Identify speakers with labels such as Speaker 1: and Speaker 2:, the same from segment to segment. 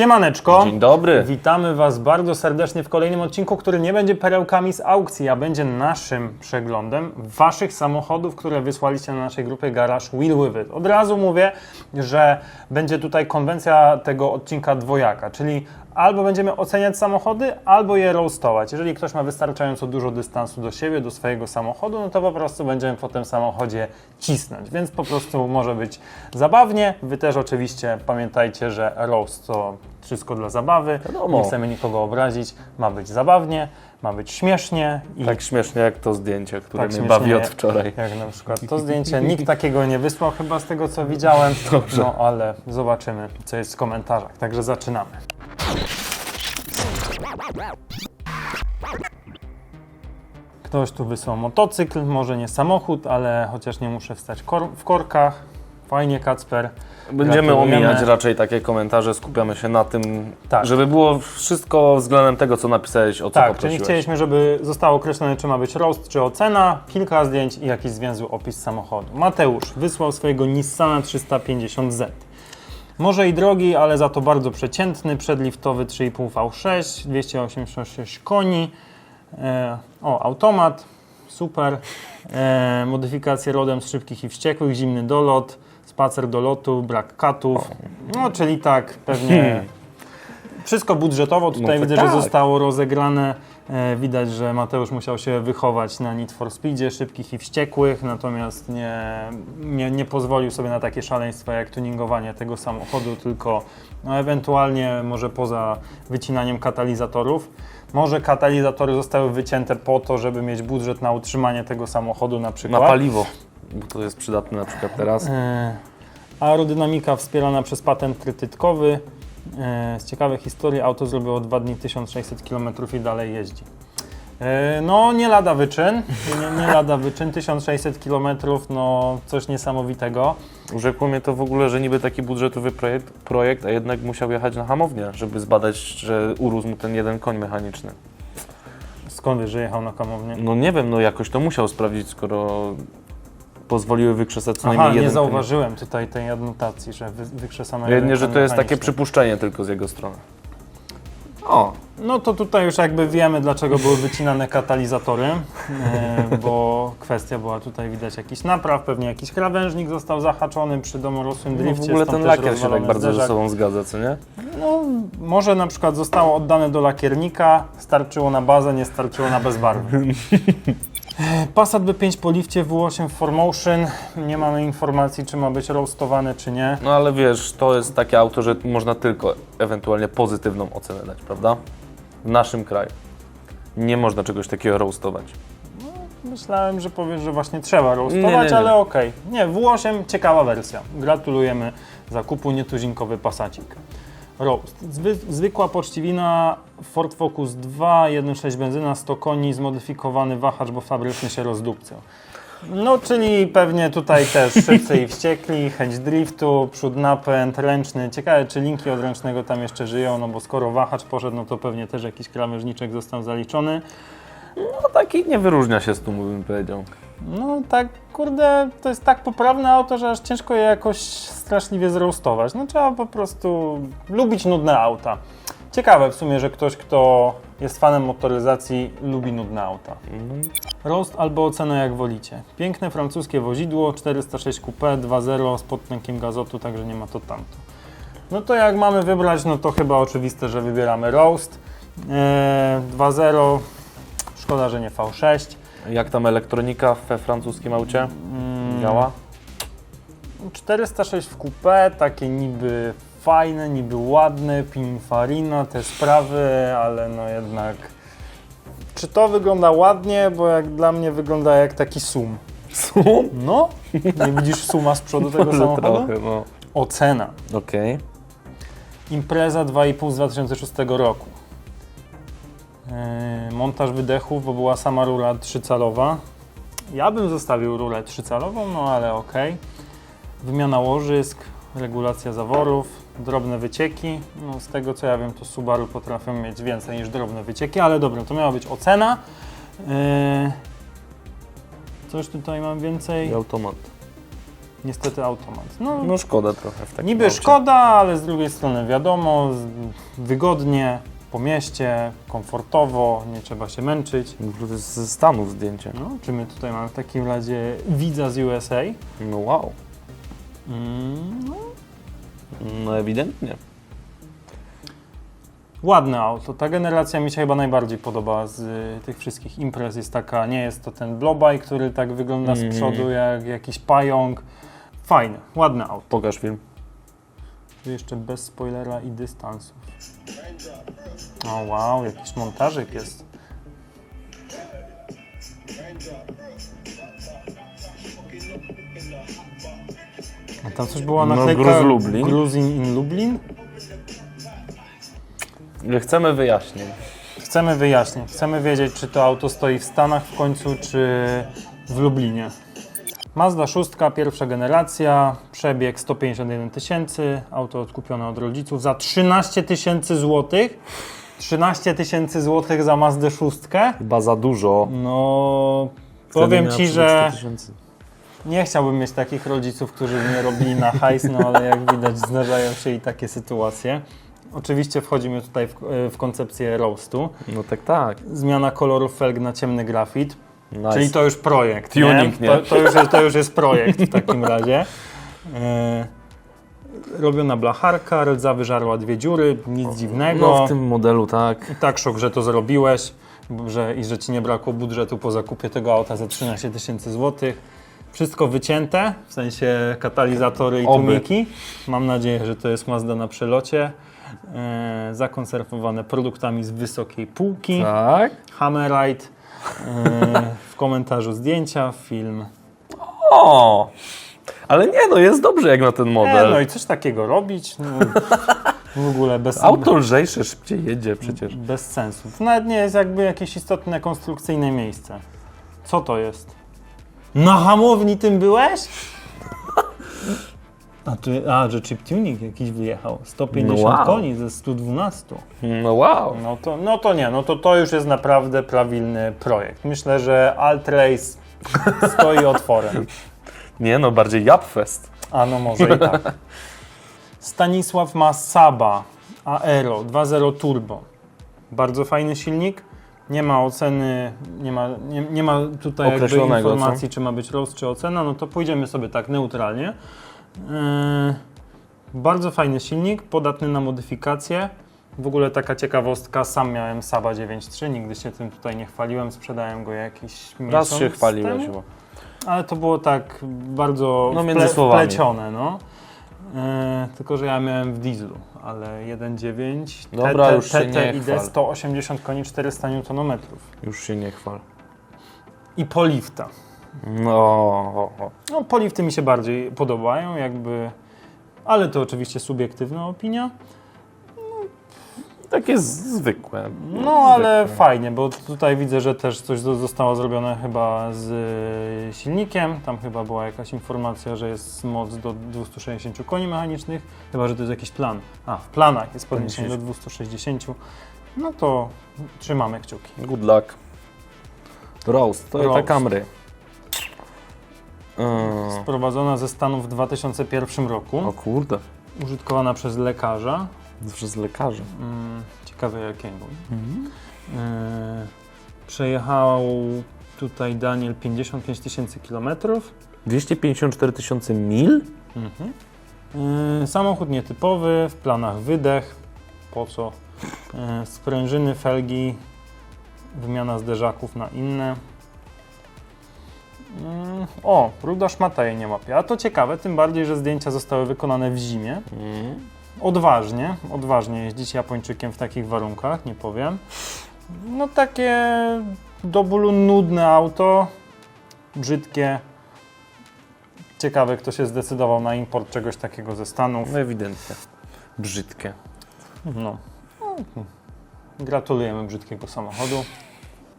Speaker 1: Siemaneczko.
Speaker 2: Dzień dobry.
Speaker 1: Witamy Was bardzo serdecznie w kolejnym odcinku, który nie będzie perełkami z aukcji, a będzie naszym przeglądem Waszych samochodów, które wysłaliście na naszej grupie Garage Wheel With It. Od razu mówię, że będzie tutaj konwencja tego odcinka dwojaka, czyli albo będziemy oceniać samochody, albo je roastować. Jeżeli ktoś ma wystarczająco dużo dystansu do siebie, do swojego samochodu, no to po prostu będziemy po tym samochodzie cisnąć, więc po prostu może być zabawnie. Wy też oczywiście pamiętajcie, że roast to wszystko dla zabawy.
Speaker 2: Wiadomo.
Speaker 1: Nie chcemy nikogo obrazić. Ma być zabawnie, ma być śmiesznie i
Speaker 2: Tak śmiesznie jak to zdjęcie, które
Speaker 1: Tak
Speaker 2: mnie bawi od wczoraj.
Speaker 1: jak na przykład to zdjęcie. Nikt takiego nie wysłał chyba z tego co widziałem.
Speaker 2: Dobrze.
Speaker 1: No ale zobaczymy co jest w komentarzach. Także zaczynamy. Ktoś tu wysłał motocykl, może nie samochód, ale chociaż nie muszę wstać kor- w korkach. Fajnie, Kacper.
Speaker 2: Będziemy omijać raczej takie komentarze, skupiamy się na tym,
Speaker 1: Tak.
Speaker 2: żeby było wszystko względem tego, co napisałeś, o co
Speaker 1: Tak, czyli
Speaker 2: poprosiłeś.
Speaker 1: chcieliśmy, żeby zostało określone, czy ma być roast, czy ocena, kilka zdjęć i jakiś zwięzły opis samochodu. Mateusz wysłał swojego Nissana 350Z. Może i drogi, ale za to bardzo przeciętny, przedliftowy 3,5 V6, 286 koni. E, o, automat, super. E, modyfikacje rodem z szybkich i wściekłych, zimny dolot, spacer do lotu, brak katów. No, czyli tak, pewnie wszystko budżetowo. Tutaj
Speaker 2: No
Speaker 1: widzę,
Speaker 2: tak.
Speaker 1: że zostało rozegrane. E, widać, że Mateusz musiał się wychować na Need for Speedzie, szybkich i wściekłych, natomiast nie, nie, nie pozwolił sobie na takie szaleństwa jak tuningowanie tego samochodu, tylko no, ewentualnie może poza wycinaniem katalizatorów. Może katalizatory zostały wycięte po to, żeby mieć budżet na utrzymanie tego samochodu na
Speaker 2: Na
Speaker 1: przykład.
Speaker 2: paliwo, bo to jest przydatne na przykład teraz.
Speaker 1: E, Aerodynamika wspierana przez patent trytytkowy. E, Z ciekawej historii auto zrobiło 2 dni 1600 km i dalej jeździ. E, No, nie lada wyczyn, nie, nie lada wyczyn, 1600 km, no coś niesamowitego.
Speaker 2: Urzekło mnie to w ogóle, że niby taki budżetowy projekt, projekt, a jednak musiał jechać na hamownię, żeby zbadać, że urósł mu ten jeden koń mechaniczny.
Speaker 1: Skąd wiesz, że jechał na kamownię?
Speaker 2: No nie wiem, no jakoś to musiał sprawdzić, skoro pozwoliły wykrzesać co
Speaker 1: Aha,
Speaker 2: najmniej
Speaker 1: nie
Speaker 2: jeden koń.
Speaker 1: zauważyłem tutaj tej adnotacji, że wy, wykrzesano
Speaker 2: Jedynie,
Speaker 1: jeden
Speaker 2: że to jest takie
Speaker 1: mechaniczny.
Speaker 2: przypuszczenie tylko z jego strony. O,
Speaker 1: No to tutaj już jakby wiemy, dlaczego były wycinane katalizatory, e, bo kwestia była tutaj widać jakiś napraw, pewnie jakiś krawężnik został zahaczony przy domorosłym
Speaker 2: no
Speaker 1: drifcie.
Speaker 2: w ogóle
Speaker 1: stąd
Speaker 2: ten
Speaker 1: też
Speaker 2: lakier się tak
Speaker 1: rozwalony
Speaker 2: bardzo ze
Speaker 1: zderzak.
Speaker 2: sobą zgadza, co nie?
Speaker 1: No, może na przykład zostało oddane do lakiernika, starczyło na bazę, nie starczyło na bezbarwy. Passat B5 po lifcie W8 w 4Motion. Nie mamy informacji, czy ma być roastowany, czy nie.
Speaker 2: No ale wiesz, to jest takie auto, że można tylko ewentualnie pozytywną ocenę dać, prawda? W naszym kraju. Nie można czegoś takiego roastować.
Speaker 1: Myślałem, że powiesz, że właśnie trzeba roastować,
Speaker 2: Nie, nie, nie.
Speaker 1: ale okej. Nie, W8 ciekawa wersja. Gratulujemy zakupu nietuzinkowy pasacik. Roast. Zwy, zwykła poczciwina Ford Focus 2, 1.6 benzyna, 100 koni, zmodyfikowany wahacz, bo fabryczny się rozdupcał. No, czyli pewnie tutaj też szybcy i wściekli, chęć driftu, przód napęd, ręczny. Ciekawe, czy linki od ręcznego tam jeszcze żyją, no bo skoro wahacz poszedł, no to pewnie też jakiś krawężniczek został zaliczony.
Speaker 2: No taki nie wyróżnia się z tłumu, bym powiedział.
Speaker 1: No tak, kurde, to jest tak poprawne auto, że aż ciężko je jakoś straszliwie zroastować. No trzeba po prostu lubić nudne auta. Ciekawe w sumie, że ktoś, kto jest fanem motoryzacji, lubi nudne auta. Roast albo ocenę jak wolicie. Piękne francuskie wozidło, 406 Coupé, 2.0 z podtękiem gazotu, także nie ma to tamto. No to jak mamy wybrać, no to chyba oczywiste, że wybieramy Roast. Eee, 2.0, szkoda, że nie V6.
Speaker 2: Jak tam elektronika we francuskim aucie?
Speaker 1: Mm,
Speaker 2: Działa?
Speaker 1: 406 w coupé, takie niby fajne, niby ładne, Pininfarina, te sprawy, ale no jednak... Czy to wygląda ładnie? Bo jak dla mnie wygląda jak taki sum.
Speaker 2: Sum?
Speaker 1: No? Nie widzisz suma z przodu tego
Speaker 2: Może
Speaker 1: samochodu?
Speaker 2: trochę, no.
Speaker 1: Ocena.
Speaker 2: Okej.
Speaker 1: Impreza 2,5 z 2006 roku. Yy, montaż wydechów, bo była sama rura 3-calowa. Ja bym zostawił rurę 3-calową, no ale okej. Wymiana łożysk, regulacja zaworów, drobne wycieki. No, z tego co ja wiem, to Subaru potrafią mieć więcej niż drobne wycieki, ale dobra, to miała być ocena. Yy, coś tutaj mam więcej.
Speaker 2: I automat.
Speaker 1: Niestety automat. No,
Speaker 2: No szkoda trochę w takim
Speaker 1: niby
Speaker 2: aucie.
Speaker 1: szkoda, ale z drugiej strony wiadomo, wygodnie, po mieście, komfortowo, nie trzeba się męczyć.
Speaker 2: To jest ze Stanów zdjęcie.
Speaker 1: No, czy my tutaj mamy w takim razie widza z USA?
Speaker 2: No wow.
Speaker 1: Mm, no,
Speaker 2: No ewidentnie.
Speaker 1: Ładne auto. Ta generacja mi się chyba najbardziej podoba z y, tych wszystkich imprez. Jest taka, nie jest to ten blobaj, który tak wygląda z
Speaker 2: Mhm.
Speaker 1: przodu jak jakiś pająk. Fajne, ładne auto.
Speaker 2: Pokaż film.
Speaker 1: Tu jeszcze bez spoilera i dystansów. O wow, jakiś montażyk jest. A tam coś była
Speaker 2: No,
Speaker 1: naklejka
Speaker 2: Gruz Lublin.
Speaker 1: Gruzin in Lublin?
Speaker 2: Chcemy wyjaśnień.
Speaker 1: Chcemy wyjaśnić, chcemy wiedzieć, czy to auto stoi w Stanach w końcu, czy w Lublinie. Mazda 6, pierwsza generacja, przebieg 151 tysięcy, auto odkupione od rodziców za 13 tysięcy złotych. 13 tysięcy złotych za Mazdę 6.
Speaker 2: Chyba za dużo.
Speaker 1: No,
Speaker 2: Wtedy
Speaker 1: powiem Ci, że
Speaker 2: 100 tysięcy.
Speaker 1: nie chciałbym mieć takich rodziców, którzy mnie robili na hajs, no ale jak widać zdarzają się i takie sytuacje. Oczywiście wchodzimy tutaj w, w koncepcję roastu.
Speaker 2: No tak, tak.
Speaker 1: Zmiana kolorów felg na ciemny grafit.
Speaker 2: Nice.
Speaker 1: Czyli to już projekt.
Speaker 2: Tuning, nie?
Speaker 1: To, to, już jest, to już jest projekt w takim razie. E, robiona blacharka, rdza wyżarła dwie dziury, nic dziwnego.
Speaker 2: No w tym modelu tak.
Speaker 1: Tak szok, że to zrobiłeś że, i że ci nie brakło budżetu po zakupie tego auta za 13 tysięcy złotych. Wszystko wycięte, w sensie katalizatory i tłumiki. Mam nadzieję, że to jest Mazda na przelocie. E, zakonserwowane produktami z wysokiej półki.
Speaker 2: Tak.
Speaker 1: Hammerite. W komentarzu zdjęcia, film.
Speaker 2: O! Ale nie, no jest dobrze jak na ten model.
Speaker 1: no i coś takiego robić. No, w ogóle bez,
Speaker 2: Auto lżejsze, szybciej jedzie przecież.
Speaker 1: bez sensu. To nawet nie jest jakby jakieś istotne konstrukcyjne miejsce. Co to jest? Na hamowni tym byłeś? A, tu, a że chip tuning jakiś wyjechał. 150
Speaker 2: No wow.
Speaker 1: koni ze 112.
Speaker 2: No wow.
Speaker 1: No to, no to nie, no to to już jest naprawdę prawilny projekt. Myślę, że Altrace stoi otworem.
Speaker 2: Nie no, bardziej Japfest.
Speaker 1: A no może i tak. Stanisław ma Saba Aero 2.0 Turbo. Bardzo fajny silnik. Nie ma oceny, nie ma, nie, nie ma tutaj informacji, czy ma być rost, czy ocena. No to pójdziemy sobie tak neutralnie. Yy, bardzo fajny silnik, podatny na modyfikacje. W ogóle taka ciekawostka, sam miałem Saba 9.3, nigdy się tym tutaj nie chwaliłem, sprzedałem go jakiś
Speaker 2: Raz
Speaker 1: miesiąc
Speaker 2: się chwaliłeś
Speaker 1: temu.
Speaker 2: chyba.
Speaker 1: Ale to było tak bardzo
Speaker 2: No, między słowami.
Speaker 1: wplecione, no. E, tylko, że ja miałem w dieslu, ale 1.9
Speaker 2: Dobra, już się nie
Speaker 1: TTID
Speaker 2: chwal.
Speaker 1: 180 koni 400 Nm.
Speaker 2: Już się nie chwal.
Speaker 1: I polifta.
Speaker 2: No.
Speaker 1: No, polifty mi się bardziej podobają, jakby, ale to oczywiście subiektywna opinia.
Speaker 2: takie z- zwykłe.
Speaker 1: No, ale
Speaker 2: Zwykłe.
Speaker 1: fajnie, bo tutaj widzę, że też coś zo- zostało zrobione chyba z y, silnikiem. Tam chyba była jakaś informacja, że jest moc do 260 koni mechanicznych, chyba że to jest jakiś plan. A, w planach jest podniesienie do 260. No to trzymamy kciuki.
Speaker 2: Good luck. Roast, to jest
Speaker 1: Roast.
Speaker 2: Camry.
Speaker 1: Sprowadzona ze Stanów w 2001 roku,
Speaker 2: o kurde,
Speaker 1: użytkowana przez lekarza.
Speaker 2: przez lekarzy.
Speaker 1: Mm, ciekawe jakiego. Yy, przejechał tutaj Daniel 55 tysięcy kilometrów.
Speaker 2: 254 tysiące mil?
Speaker 1: Mhm. Yy, samochód nietypowy, w planach wydech. Po co? Yy, sprężyny, felgi, wymiana zderzaków na inne. O, ruda szmata jej nie łapie. A to ciekawe, tym bardziej, że zdjęcia zostały wykonane w zimie. Odważnie, odważnie jeździć Japończykiem w takich warunkach, nie powiem. No takie do bólu nudne auto, brzydkie. Ciekawe, kto się zdecydował na import czegoś takiego ze Stanów.
Speaker 2: No ewidentnie. Brzydkie.
Speaker 1: No. Gratulujemy brzydkiego samochodu.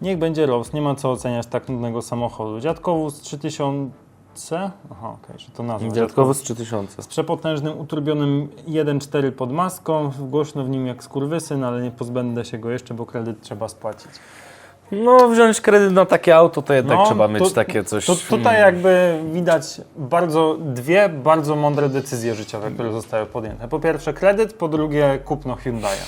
Speaker 1: Niech będzie roast, nie ma co oceniać tak nudnego samochodu. Dziadkowóz 3000. Aha, okej, że to nazwa.
Speaker 2: Dziadkowo z 3000.
Speaker 1: Z przepotężnym, uturbionym 1.4 pod maską, głośno w nim jak skurwysyn, ale nie pozbędę się go jeszcze, bo kredyt trzeba spłacić.
Speaker 2: No, wziąć kredyt na takie auto, to jednak
Speaker 1: No,
Speaker 2: trzeba mieć
Speaker 1: to-
Speaker 2: takie coś.
Speaker 1: To tutaj jakby widać bardzo, dwie bardzo mądre decyzje życiowe, które zostały podjęte. Po pierwsze kredyt, po drugie kupno Hyundai'a.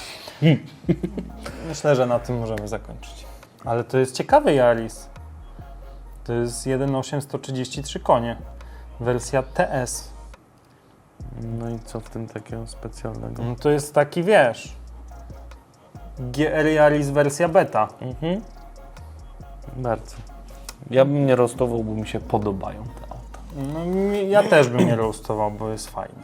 Speaker 1: Myślę, że na tym możemy zakończyć. Ale to jest ciekawy Yaris. To jest 1.833 konie. Wersja TS.
Speaker 2: No i co w tym takiego specjalnego?
Speaker 1: No To jest taki, wiesz, GR Yaris wersja beta.
Speaker 2: Mhm. Bardzo. Ja bym nie rostował, bo mi się podobają te auta.
Speaker 1: No, mi- ja też bym nie roastował, bo jest fajnie.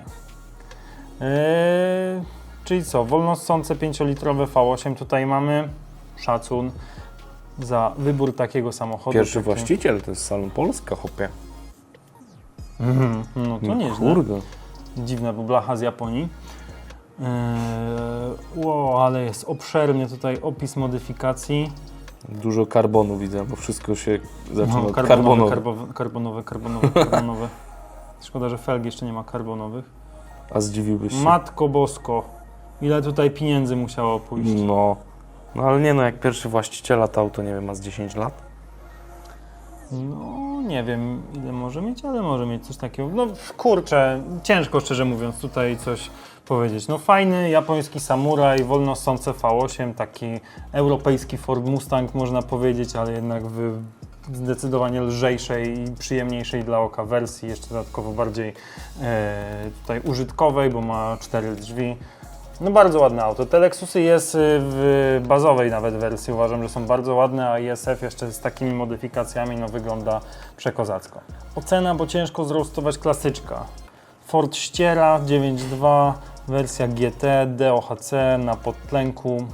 Speaker 1: Yy, czyli co, wolnossące 5-litrowe V8 tutaj mamy. Szacun za wybór takiego samochodu.
Speaker 2: Pierwszy właściciel to jest Salon Polska, hopie.
Speaker 1: Mhm, No to
Speaker 2: No
Speaker 1: nieźle.
Speaker 2: Kurde.
Speaker 1: Dziwna bo blacha z Japonii. Yy, wow, ale jest obszerny tutaj opis modyfikacji.
Speaker 2: Dużo karbonu widzę, bo wszystko się zaczyna
Speaker 1: No,
Speaker 2: od
Speaker 1: karbonowe,
Speaker 2: karbonowe.
Speaker 1: karbonowe, karbonowe, karbonowe, karbonowe. Szkoda, że felgi jeszcze nie ma karbonowych.
Speaker 2: A zdziwiłbyś się?
Speaker 1: Matko Bosko, ile tutaj pieniędzy musiało pójść.
Speaker 2: No. No ale nie no, jak pierwszy właściciela to auto, nie wiem, ma z 10 lat.
Speaker 1: No, nie wiem ile może mieć, ale może mieć coś takiego. No kurczę, ciężko szczerze mówiąc tutaj coś powiedzieć. No fajny japoński samuraj, wolno ssące V8, taki europejski Ford Mustang można powiedzieć, ale jednak w zdecydowanie lżejszej i przyjemniejszej dla oka wersji, jeszcze dodatkowo bardziej e, tutaj użytkowej, bo ma cztery drzwi. No bardzo ładne auto. Te Lexusy jest y, w bazowej nawet wersji. Uważam, że są bardzo ładne, a ISF jeszcze z takimi modyfikacjami no, wygląda przekozacko. Ocena, bo ciężko zroastować klasyczka. Ford Ściera 9.2, wersja GT, DOHC na podtlenku.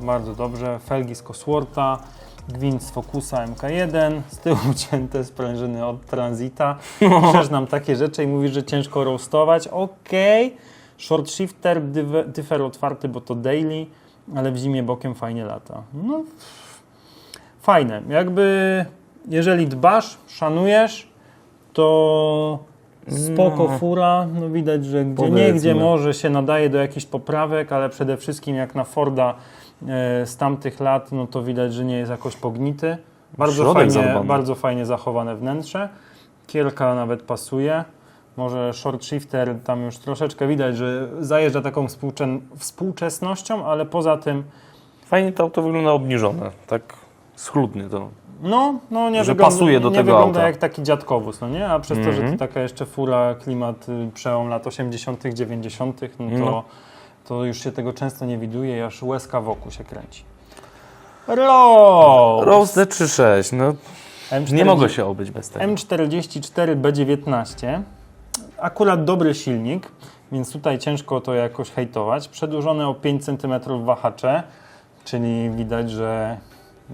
Speaker 1: Bardzo dobrze. Felgi z Cosworta, gwint z Focusa MK1, z tyłu cięte sprężyny od Transita. Piszesz nam takie rzeczy i mówisz, że ciężko roastować. Okej. Short shifter, dyfer otwarty, bo to daily, ale w zimie bokiem fajnie lata. No, fajne. Jakby, jeżeli dbasz, szanujesz, to spoko
Speaker 2: No.
Speaker 1: fura. No widać, że gdzie
Speaker 2: Powiedzmy.
Speaker 1: nie, gdzie może się nadaje do jakichś poprawek, ale przede wszystkim jak na Forda e, z tamtych lat, no to widać, że nie jest jakoś pognity. Bardzo
Speaker 2: Środek
Speaker 1: fajnie, bardzo fajnie zachowane wnętrze. Kielka nawet pasuje. Może short shifter tam już troszeczkę widać, że zajeżdża taką współczesnością, ale poza tym,
Speaker 2: Fajnie to auto wygląda obniżone, tak schludnie to.
Speaker 1: no, no nie
Speaker 2: Że
Speaker 1: wygląda,
Speaker 2: pasuje do
Speaker 1: nie
Speaker 2: tego
Speaker 1: wygląda
Speaker 2: auta.
Speaker 1: jak taki dziadkowóz, no nie? A przez to, że
Speaker 2: Mhm.
Speaker 1: to taka jeszcze fura, klimat, y, przełom lat 80., 90., no to,
Speaker 2: No.
Speaker 1: to już się tego często nie widuje, aż łezka wokół się kręci. Rose!
Speaker 2: Rose D36, no
Speaker 1: M40
Speaker 2: nie mogę się obyć bez tego.
Speaker 1: M44B19. Akurat dobry silnik, więc tutaj ciężko to jakoś hejtować. Przedłużone o 5 cm wahacze, czyli widać, że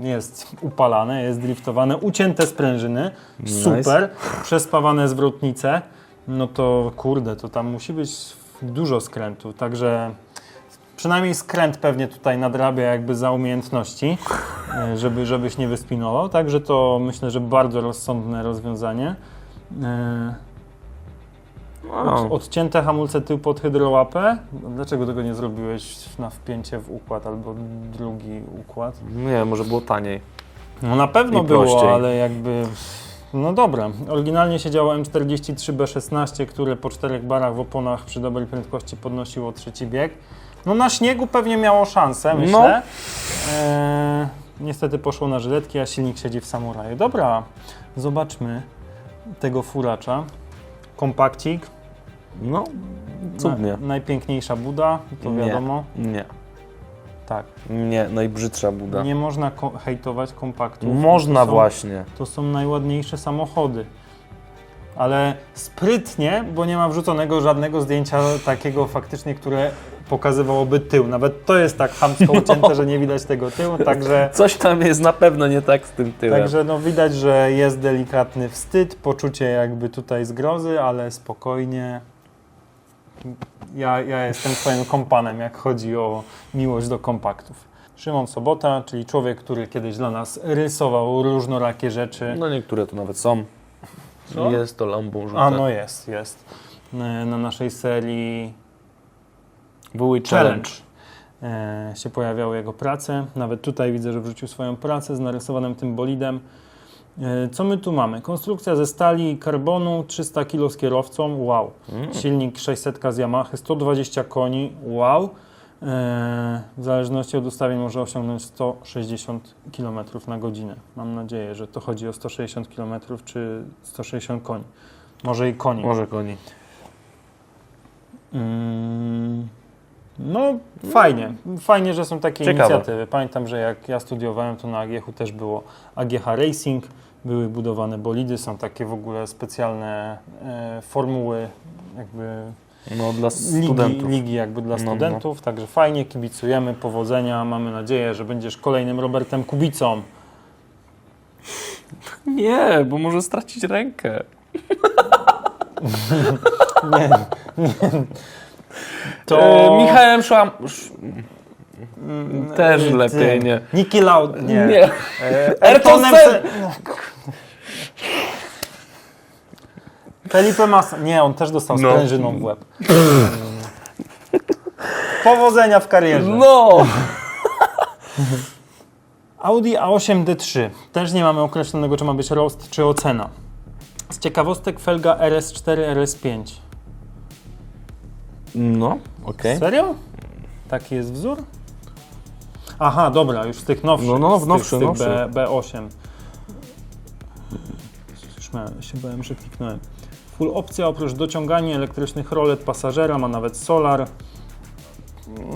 Speaker 1: jest upalane, jest driftowane, ucięte sprężyny,
Speaker 2: Nice.
Speaker 1: super, przespawane zwrotnice. No to kurde, to tam musi być dużo skrętu, także przynajmniej skręt pewnie tutaj nadrabia jakby za umiejętności, e, żeby, żebyś nie wyspinował. Także to myślę, że bardzo rozsądne rozwiązanie.
Speaker 2: No.
Speaker 1: Od, odcięte hamulce tył pod hydrołapę. Dlaczego tego nie zrobiłeś na wpięcie w układ albo drugi układ?
Speaker 2: Nie, może było taniej.
Speaker 1: No na pewno
Speaker 2: I
Speaker 1: było,
Speaker 2: prościej.
Speaker 1: ale jakby... No dobra. Oryginalnie siedziało M43B16, które po czterech barach w oponach przy dobrej prędkości podnosiło trzeci bieg. No na śniegu pewnie miało szansę, myślę. E, niestety poszło na żyletki, a silnik siedzi w samuraju. Dobra, zobaczmy tego furacza. Kompakcik.
Speaker 2: No, cudnie.
Speaker 1: Na, najpiękniejsza buda, to
Speaker 2: Nie.
Speaker 1: wiadomo.
Speaker 2: Nie,
Speaker 1: Tak.
Speaker 2: nie, najbrzydsza buda.
Speaker 1: Nie można ko- hejtować kompaktów.
Speaker 2: Można
Speaker 1: To są-
Speaker 2: właśnie.
Speaker 1: To są najładniejsze samochody. Ale sprytnie, bo nie ma wrzuconego żadnego zdjęcia takiego faktycznie, które pokazywałoby tył. Nawet to jest tak chamsko ucięte, że nie widać tego tyłu, także,
Speaker 2: Coś tam jest na pewno nie tak z tym tyłem.
Speaker 1: także no widać, że jest delikatny wstyd, poczucie jakby tutaj zgrozy, ale spokojnie. Ja, ja jestem twoim kompanem, jak chodzi o miłość do kompaktów. Szymon Sobota, czyli człowiek, który kiedyś dla nas rysował różnorakie rzeczy.
Speaker 2: No niektóre tu nawet są.
Speaker 1: Co?
Speaker 2: Jest to lampą żółte.
Speaker 1: A no jest, jest. Na naszej serii
Speaker 2: Były
Speaker 1: Challenge. e, się pojawiały jego prace. Nawet tutaj widzę, że wrzucił swoją pracę z narysowanym tym bolidem. E, Co my tu mamy? Konstrukcja ze stali i karbonu, 300 kg z kierowcą, wow. Silnik 600 z Yamaha, 120 koni, wow. E, W zależności od ustawień może osiągnąć 160 km na godzinę. Mam nadzieję, że to chodzi o 160 km czy 160 koni. Może i koni.
Speaker 2: Może koni.
Speaker 1: Mm, No, fajnie. Fajnie, że są takie
Speaker 2: Ciekawe.
Speaker 1: inicjatywy. Pamiętam, że jak ja studiowałem, to na AGH też było AGH Racing, były budowane bolidy, są takie w ogóle specjalne e, formuły, jakby
Speaker 2: No dla
Speaker 1: ligi,
Speaker 2: studentów.
Speaker 1: ligi jakby dla
Speaker 2: No, no.
Speaker 1: studentów, także fajnie, kibicujemy, powodzenia, mamy nadzieję, że będziesz kolejnym Robertem Kubicą.
Speaker 2: Nie, bo może stracić rękę.
Speaker 1: Nie, nie. To
Speaker 2: E, Michałem Szłam... Sz... Też lepiej nie.
Speaker 1: Niki Laud, nie.
Speaker 2: Nie.
Speaker 1: E,
Speaker 2: Ayrton
Speaker 1: Felipe Massa. Nie, on też dostał
Speaker 2: No.
Speaker 1: sprężyną w łeb. Powodzenia w karierze.
Speaker 2: No!
Speaker 1: Audi A8 D3. Też nie mamy określonego, czy ma być roast, czy ocena. Z ciekawostek felga RS4, RS5.
Speaker 2: No, okej.
Speaker 1: Serio? Taki jest wzór? Aha, dobra, już z tych nowszych.
Speaker 2: No, no,
Speaker 1: z
Speaker 2: nowszy,
Speaker 1: tych, z tych
Speaker 2: nowszy.
Speaker 1: B, B8. Już miałem, się bałem, że kliknąłem. Full opcja oprócz dociągania elektrycznych rolet pasażera, ma nawet solar.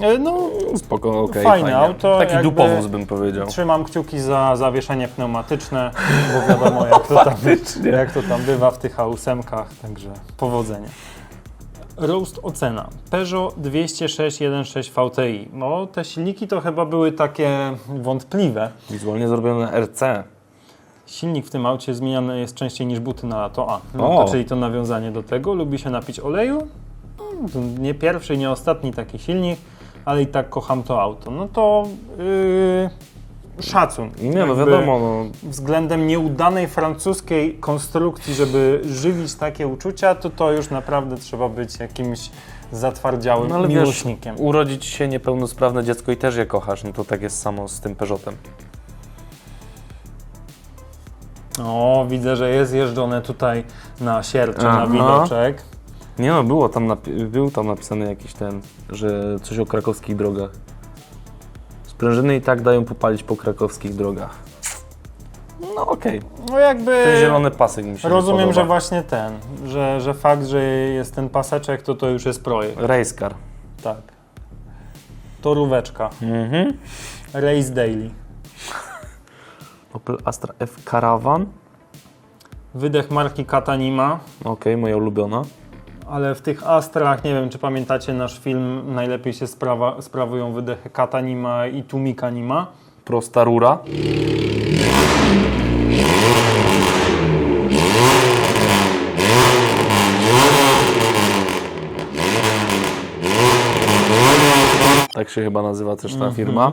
Speaker 1: E, No,
Speaker 2: Spoko, okej.
Speaker 1: Fajne auto,
Speaker 2: Taki
Speaker 1: jakby-
Speaker 2: dupowóz bym powiedział.
Speaker 1: trzymam kciuki za zawieszenie pneumatyczne, bo wiadomo jak to tam, jak to tam bywa w tych A8, także powodzenia. Roast ocena. Peugeot 206 1.6 VTI. No, te silniki to chyba były takie wątpliwe.
Speaker 2: Wizualnie zrobione RC.
Speaker 1: Silnik w tym aucie zmieniany jest częściej niż buty na lato. A, no to, czyli to nawiązanie do tego. Lubi się napić oleju. To Nie pierwszy, nie ostatni taki silnik, ale i tak kocham to auto. No to yy, szacun.
Speaker 2: Nie, no
Speaker 1: Jakby
Speaker 2: wiadomo, no.
Speaker 1: Względem nieudanej francuskiej konstrukcji, żeby żywić takie uczucia, to to już naprawdę trzeba być jakimś zatwardziałym
Speaker 2: No ale wiesz,
Speaker 1: miłośnikiem.
Speaker 2: urodzić się niepełnosprawne dziecko i też je kochasz, no to tak jest samo z tym Peugeotem.
Speaker 1: O, widzę, że jest jeżdżone tutaj na siercze,
Speaker 2: Aha.
Speaker 1: na widoczek.
Speaker 2: Nie no, było tam był tam napisany jakiś ten, że coś o krakowskich drogach. Sprężyny i tak dają popalić po krakowskich drogach. No okej,
Speaker 1: No jakby...
Speaker 2: ten zielony pasek mi się nie
Speaker 1: Rozumiem, że
Speaker 2: podoba.
Speaker 1: właśnie ten, że, że fakt, że jest ten paseczek, to to już jest projekt.
Speaker 2: Race car.
Speaker 1: Tak. Toróweczka.
Speaker 2: Mhm.
Speaker 1: Race Daily.
Speaker 2: Opel Astra F Caravan.
Speaker 1: Wydech marki Katanima,
Speaker 2: Okej, moja ulubiona.
Speaker 1: Ale w tych Astrach, nie wiem czy pamiętacie nasz film, najlepiej się sprawa, sprawują wydechy Katanima i Tumika Nima.
Speaker 2: Prosta rura. Tak się chyba nazywa też ta firma.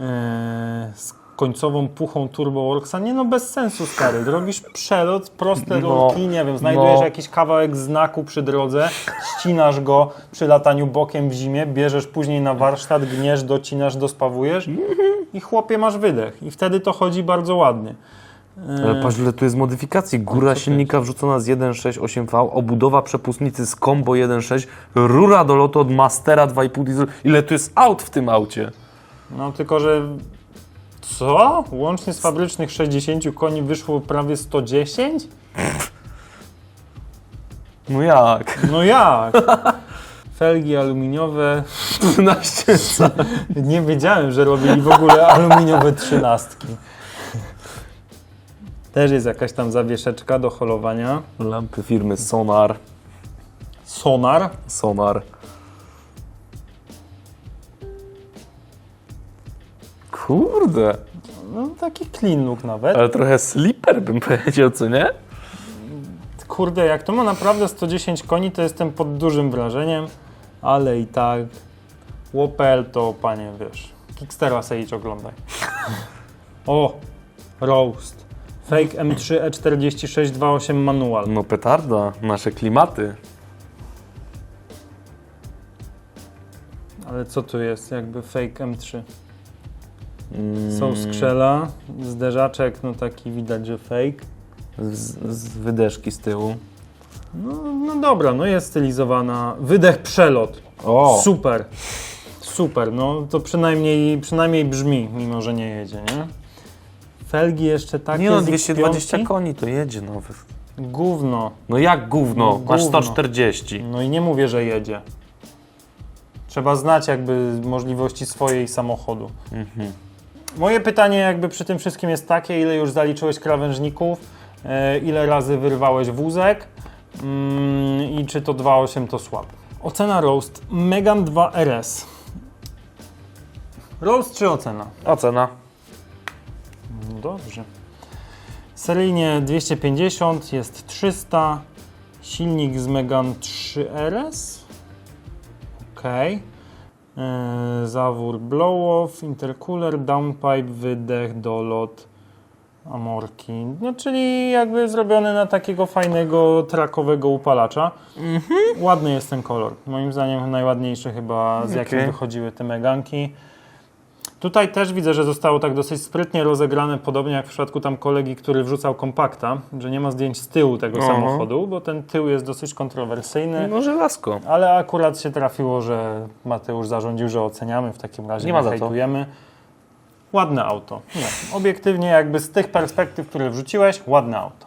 Speaker 1: Eee, z końcową puchą TurboWorksa. Nie no, bez sensu, stary. Robisz przelot, proste
Speaker 2: No,
Speaker 1: rolki, nie wiem, znajdujesz
Speaker 2: no.
Speaker 1: jakiś kawałek znaku przy drodze, ścinasz go przy lataniu bokiem w zimie, bierzesz później na warsztat, gniesz, docinasz, dospawujesz i chłopie masz wydech. I wtedy to chodzi bardzo ładnie.
Speaker 2: Ale patrz, ile tu jest modyfikacji. Góra silnika wrzucona z 1.6.8V, obudowa przepustnicy z Combo 1.6, rura do lotu od Mastera 2.5 diesel. Ile tu jest aut w tym aucie?
Speaker 1: No tylko, że co? Łącznie z fabrycznych 60 koni wyszło prawie 110?
Speaker 2: No jak?
Speaker 1: No jak? Felgi aluminiowe.
Speaker 2: 13
Speaker 1: Nie wiedziałem, że robili w ogóle aluminiowe trzynastki. Też jest jakaś tam zawieszeczka do holowania.
Speaker 2: Lampy firmy Sonar.
Speaker 1: Sonar.
Speaker 2: Sonar. Kurde,
Speaker 1: No taki clean look nawet.
Speaker 2: ale trochę slipper bym powiedział, co nie?
Speaker 1: Kurde, jak to ma naprawdę 110 koni, to jestem pod dużym wrażeniem, ale i tak Opel to, panie, wiesz, Kickstera idź oglądaj. O, Roast. Fake M3 E46 2.8 manual.
Speaker 2: No petarda, nasze klimaty.
Speaker 1: Ale co tu jest? Jakby fake M3.
Speaker 2: Mm,
Speaker 1: Są skrzela, zderzaczek, no taki widać, że fake.
Speaker 2: Z, z wydeszki z tyłu.
Speaker 1: No, no dobra, no jest stylizowana. Wydech przelot.
Speaker 2: O!
Speaker 1: Super. Super, no to przynajmniej, przynajmniej brzmi, mimo że nie jedzie, nie? Felgi jeszcze takie
Speaker 2: Nie no,
Speaker 1: z
Speaker 2: 220
Speaker 1: X5?
Speaker 2: koni to jedzie nowych.
Speaker 1: Gówno.
Speaker 2: No jak gówno?
Speaker 1: No
Speaker 2: Masz
Speaker 1: gówno.
Speaker 2: 140.
Speaker 1: No i nie mówię, że jedzie. Trzeba znać jakby możliwości swojej samochodu.
Speaker 2: Mhm.
Speaker 1: Moje pytanie jakby przy tym wszystkim jest takie, ile już zaliczyłeś krawężników, e, ile razy wyrwałeś wózek mm, i czy to 2.8 to słabo. Ocena Roast Megan 2 RS. Roast czy ocena?
Speaker 2: Ocena?
Speaker 1: No dobrze. Seryjnie 250, jest 300. Silnik z Megan 3 RS. Ok. Yy, zawór blow-off, intercooler, downpipe, wydech, dolot, amorki. No czyli jakby zrobiony na takiego fajnego trakowego upalacza. Ładny jest ten kolor. Moim zdaniem najładniejszy chyba z jakim
Speaker 2: Okej.
Speaker 1: wychodziły te Meganki. Tutaj też widzę, że zostało tak dosyć sprytnie rozegrane, podobnie jak w przypadku tam kolegi, który wrzucał kompakta, że nie ma zdjęć z tyłu tego
Speaker 2: Aha.
Speaker 1: samochodu, bo ten tył jest dosyć kontrowersyjny.
Speaker 2: No żelazko.
Speaker 1: Ale akurat się trafiło, że Mateusz zarządził, że oceniamy, w takim razie
Speaker 2: Nie ma
Speaker 1: hejtujemy. Ładne auto. Nie, obiektywnie jakby z tych perspektyw, które wrzuciłeś, ładne auto.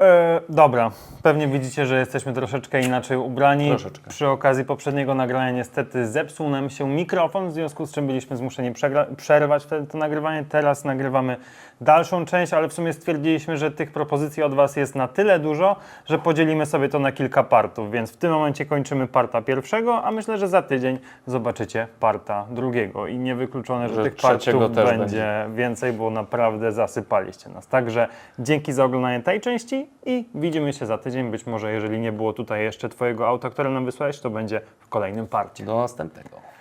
Speaker 1: E, dobra, pewnie widzicie, że jesteśmy troszeczkę inaczej ubrani.
Speaker 2: Troszeczkę.
Speaker 1: Przy okazji poprzedniego nagrania niestety zepsuł nam się mikrofon, w związku z czym byliśmy zmuszeni przerwać wtedy to nagrywanie. Teraz nagrywamy dalszą część, ale w sumie stwierdziliśmy, że tych propozycji od Was jest na tyle dużo, że podzielimy sobie to na kilka partów, więc w tym momencie kończymy parta pierwszego, a myślę, że za tydzień zobaczycie parta drugiego i niewykluczone, że,
Speaker 2: Że
Speaker 1: tych partów będzie,
Speaker 2: będzie.
Speaker 1: więcej, bo naprawdę zasypaliście nas. Także dzięki za oglądanie tej części i widzimy się za tydzień. Być może jeżeli nie było tutaj jeszcze Twojego auta, które nam wysłałeś, to będzie w kolejnym parcie.
Speaker 2: Do następnego.